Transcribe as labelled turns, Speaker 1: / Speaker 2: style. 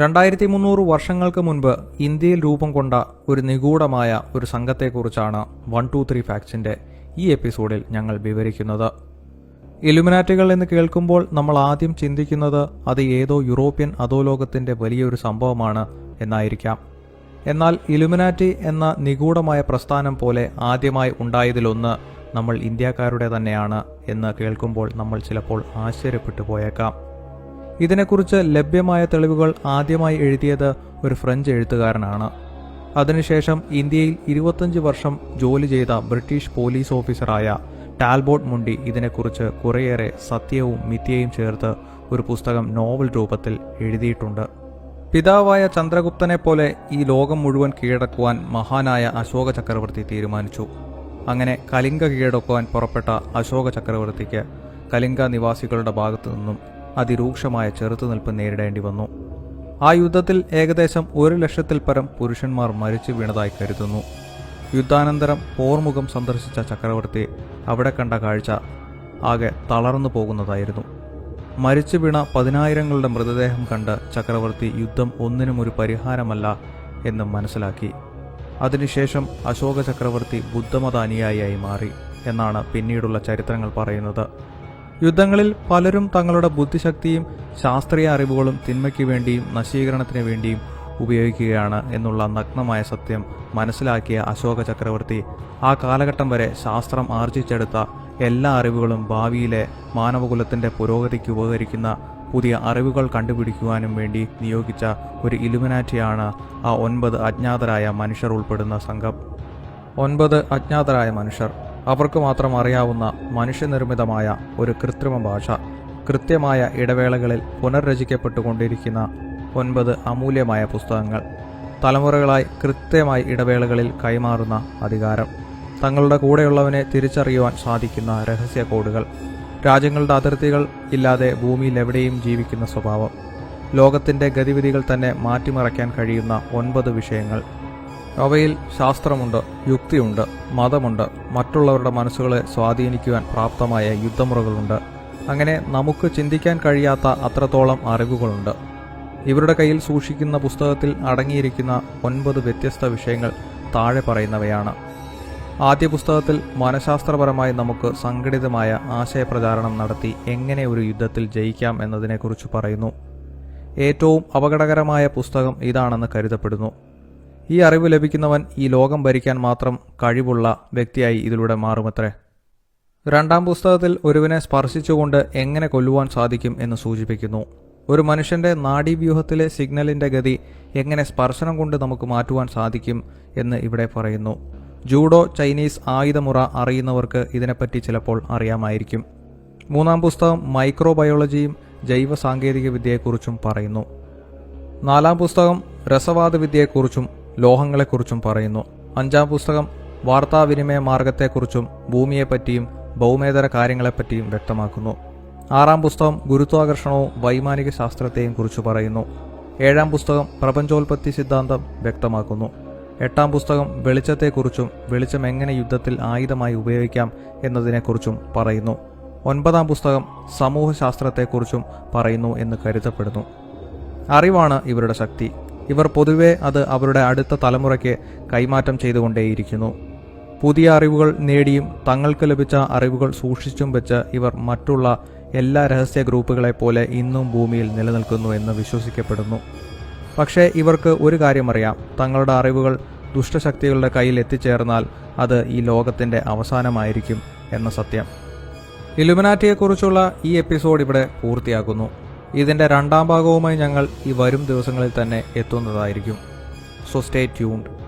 Speaker 1: രണ്ടായിരത്തി മുന്നൂറ് വർഷങ്ങൾക്ക് മുൻപ് ഇന്ത്യയിൽ രൂപം കൊണ്ട ഒരു നിഗൂഢമായ ഒരു സംഘത്തെക്കുറിച്ചാണ് വൺ ടു ത്രീ ഫാക്ട്സിന്റെ ഈ എപ്പിസോഡിൽ ഞങ്ങൾ വിവരിക്കുന്നത്. ഇലുമിനാറ്റുകൾ എന്ന് കേൾക്കുമ്പോൾ നമ്മൾ ആദ്യം ചിന്തിക്കുന്നത് അത് ഏതോ യൂറോപ്യൻ അധോലോകത്തിന്റെ വലിയൊരു സംഭവമാണ് എന്നായിരിക്കാം. എന്നാൽ ഇലുമിനാറ്റി എന്ന നിഗൂഢമായ പ്രസ്ഥാനം പോലെ ആദ്യമായി ഉണ്ടായതിലൊന്ന് നമ്മൾ ഇന്ത്യക്കാരുടെ തന്നെയാണ് എന്ന് കേൾക്കുമ്പോൾ നമ്മൾ ചിലപ്പോൾ ആശ്ചര്യപ്പെട്ടു പോയേക്കാം. ഇതിനെക്കുറിച്ച് ലഭ്യമായ തെളിവുകൾ ആദ്യമായി എഴുതിയത് ഒരു ഫ്രഞ്ച് എഴുത്തുകാരനാണ്. അതിനുശേഷം ഇന്ത്യയിൽ ഇരുപത്തഞ്ച് വർഷം ജോലി ചെയ്ത ബ്രിട്ടീഷ് പോലീസ് ഓഫീസറായ ടാൽബോട്ട് മുണ്ടി ഇതിനെക്കുറിച്ച് കുറേയേറെ സത്യവും മിഥ്യയും ചേർത്ത് ഒരു പുസ്തകം നോവൽ രൂപത്തിൽ എഴുതിയിട്ടുണ്ട്. പിതാവായ ചന്ദ്രഗുപ്തനെ പോലെ ഈ ലോകം മുഴുവൻ കീഴടക്കുവാൻ മഹാനായ അശോക ചക്രവർത്തി തീരുമാനിച്ചു. അങ്ങനെ കലിംഗ കീഴടക്കുവാൻ പുറപ്പെട്ട അശോക ചക്രവർത്തിക്ക് കലിംഗ നിവാസികളുടെ ഭാഗത്തു നിന്നും അതിരൂക്ഷമായ ചെറുത്തുനിൽപ്പ് നേരിടേണ്ടി വന്നു. ആ യുദ്ധത്തിൽ ഏകദേശം ഒരു ലക്ഷത്തിൽ പരം പുരുഷന്മാർ മരിച്ചു വീണതായി കരുതുന്നു. യുദ്ധാനന്തരം പോർമുഖം സന്ദർശിച്ച ചക്രവർത്തി അവിടെ കണ്ട കാഴ്ച ആകെ തളർന്നു പോകുന്നതായിരുന്നു. മരിച്ചു വീണ പതിനായിരങ്ങളുടെ മൃതദേഹം കണ്ട് ചക്രവർത്തി യുദ്ധം ഒന്നിനും ഒരു പരിഹാരമല്ല എന്ന് മനസ്സിലാക്കി. അതിനുശേഷം അശോക ചക്രവർത്തി ബുദ്ധമത മാറി എന്നാണ് പിന്നീടുള്ള ചരിത്രങ്ങൾ പറയുന്നത്. യുദ്ധങ്ങളിൽ പലരും തങ്ങളുടെ ബുദ്ധിശക്തിയും ശാസ്ത്രീയ അറിവുകളും തിന്മയ്ക്ക് വേണ്ടിയും നശീകരണത്തിന് വേണ്ടിയും ഉപയോഗിക്കുകയാണ് എന്നുള്ള നഗ്നമായ സത്യം മനസ്സിലാക്കിയ അശോക ചക്രവർത്തി. ആ കാലഘട്ടം വരെ ശാസ്ത്രം ആർജിച്ചെടുത്ത എല്ലാ അറിവുകളും ഭാവിയിലെ മാനവകുലത്തിന്റെ പുരോഗതിക്ക് ഉപകരിക്കുന്ന പുതിയ അറിവുകൾ കണ്ടുപിടിക്കുവാനും വേണ്ടി നിയോഗിച്ച ഒരു ഇലുമിനാറ്റിയാണ് ആ ഒൻപത് അജ്ഞാതരായ മനുഷ്യർ ഉൾപ്പെടുന്ന സംഘം. ഒൻപത് അജ്ഞാതരായ മനുഷ്യർ. അവർക്ക് മാത്രം അറിയാവുന്ന മനുഷ്യനിർമ്മിതമായ ഒരു കൃത്രിമ ഭാഷ. കൃത്യമായ ഇടവേളകളിൽ പുനർരചിക്കപ്പെട്ടുകൊണ്ടിരിക്കുന്ന ഒൻപത് അമൂല്യമായ പുസ്തകങ്ങൾ. തലമുറകളായി കൃത്യമായി ഇടവേളകളിൽ കൈമാറുന്ന അധികാരം. തങ്ങളുടെ കൂടെയുള്ളവനെ തിരിച്ചറിയുവാൻ സാധിക്കുന്ന രഹസ്യ കോഡുകൾ. രാജ്യങ്ങളുടെ അതിർത്തികൾ ഇല്ലാതെ ഭൂമിയിൽ എവിടെയും ജീവിക്കുന്ന സ്വഭാവം. ലോകത്തിന്റെ ഗതിവിധികൾ തന്നെ മാറ്റിമറയ്ക്കാൻ കഴിയുന്ന ഒൻപത് വിഷയങ്ങൾ. അവയിൽ ശാസ്ത്രമുണ്ട് യുക്തിയുണ്ട് മതമുണ്ട്. മറ്റുള്ളവരുടെ മനസ്സുകളെ സ്വാധീനിക്കുവാൻ പ്രാപ്തമായ യുദ്ധമുറകളുണ്ട്. അങ്ങനെ നമുക്ക് ചിന്തിക്കാൻ കഴിയാത്ത അത്രത്തോളം അറിവുകളുണ്ട്. ഇവരുടെ കയ്യിൽ സൂക്ഷിക്കുന്ന പുസ്തകത്തിൽ അടങ്ങിയിരിക്കുന്ന ഒൻപത് വ്യത്യസ്ത വിഷയങ്ങൾ താഴെ പറയുന്നവയാണ്. ആദ്യ പുസ്തകത്തിൽ മനഃശാസ്ത്രപരമായി നമുക്ക് സംഘടിതമായ ആശയപ്രചാരണം നടത്തി എങ്ങനെ ഒരു യുദ്ധത്തിൽ ജയിക്കാം എന്നതിനെക്കുറിച്ച് പറയുന്നു. ഏറ്റവും അപകടകരമായ പുസ്തകം ഇതാണെന്ന് കരുതപ്പെടുന്നു. ഈ അറിവ് ലഭിക്കുന്നവൻ ഈ ലോകം ഭരിക്കാൻ മാത്രം കഴിവുള്ള വ്യക്തിയായി ഇതിലൂടെ മാറുമത്രേ. രണ്ടാം പുസ്തകത്തിൽ ഒരുവനെ സ്പർശിച്ചുകൊണ്ട് എങ്ങനെ കൊല്ലുവാൻ സാധിക്കും എന്ന് സൂചിപ്പിക്കുന്നു. ഒരു മനുഷ്യന്റെ നാഡീവ്യൂഹത്തിലെ സിഗ്നലിന്റെ ഗതി എങ്ങനെ സ്പർശനം കൊണ്ട് നമുക്ക് മാറ്റുവാൻ സാധിക്കും എന്ന് ഇവിടെ പറയുന്നു. ജൂഡോ ചൈനീസ് ആയുധമുറ അറിയുന്നവർക്ക് ഇതിനെപ്പറ്റി ചിലപ്പോൾ അറിയാമായിരിക്കും. മൂന്നാം പുസ്തകം മൈക്രോബയോളജിയും ജൈവ സാങ്കേതിക വിദ്യയെക്കുറിച്ചും പറയുന്നു. നാലാം പുസ്തകം രസവാദ വിദ്യയെക്കുറിച്ചും ലോഹങ്ങളെക്കുറിച്ചും പറയുന്നു. അഞ്ചാം പുസ്തകം വാർത്താവിനിമയ മാർഗത്തെക്കുറിച്ചും ഭൂമിയെപ്പറ്റിയും ഭൗമേതര കാര്യങ്ങളെപ്പറ്റിയും വ്യക്തമാക്കുന്നു. ആറാം പുസ്തകം ഗുരുത്വാകർഷണവും വൈമാനിക ശാസ്ത്രത്തെയും കുറിച്ച് പറയുന്നു. ഏഴാം പുസ്തകം പ്രപഞ്ചോൽപത്തി സിദ്ധാന്തം വ്യക്തമാക്കുന്നു. എട്ടാം പുസ്തകം വെളിച്ചത്തെക്കുറിച്ചും വെളിച്ചം എങ്ങനെ യുദ്ധത്തിൽ ആയുധമായി ഉപയോഗിക്കാം എന്നതിനെക്കുറിച്ചും പറയുന്നു. ഒൻപതാം പുസ്തകം സമൂഹശാസ്ത്രത്തെക്കുറിച്ചും പറയുന്നു എന്ന് കരുതപ്പെടുന്നു. അറിവാണ് ഇവരുടെ ശക്തി. ഇവർ പൊതുവെ അത് അവരുടെ അടുത്ത തലമുറയ്ക്ക് കൈമാറ്റം ചെയ്തുകൊണ്ടേയിരിക്കുന്നു. പുതിയ അറിവുകൾ നേടിയും തങ്ങൾക്ക് ലഭിച്ച അറിവുകൾ സൂക്ഷിച്ചും വെച്ച് ഇവർ മറ്റുള്ള എല്ലാ രഹസ്യ ഗ്രൂപ്പുകളെ പോലെ ഇന്നും ഭൂമിയിൽ നിലനിൽക്കുന്നു എന്ന് വിശ്വസിക്കപ്പെടുന്നു. പക്ഷേ ഇവർക്ക് ഒരു കാര്യമറിയാം. തങ്ങളുടെ അറിവുകൾ ദുഷ്ടശക്തികളുടെ കയ്യിൽ എത്തിച്ചേർന്നാൽ അത് ഈ ലോകത്തിന്റെ അവസാനമായിരിക്കും എന്ന സത്യം. ഇലുമിനാറ്റിയെക്കുറിച്ചുള്ള ഈ എപ്പിസോഡ് ഇവിടെ പൂർത്തിയാക്കുന്നു. ഇതിന്റെ രണ്ടാം ഭാഗവുമായി ഞങ്ങൾ ഈ വരും ദിവസങ്ങളിൽ തന്നെ എത്തുന്നതായിരിക്കും. So stay tuned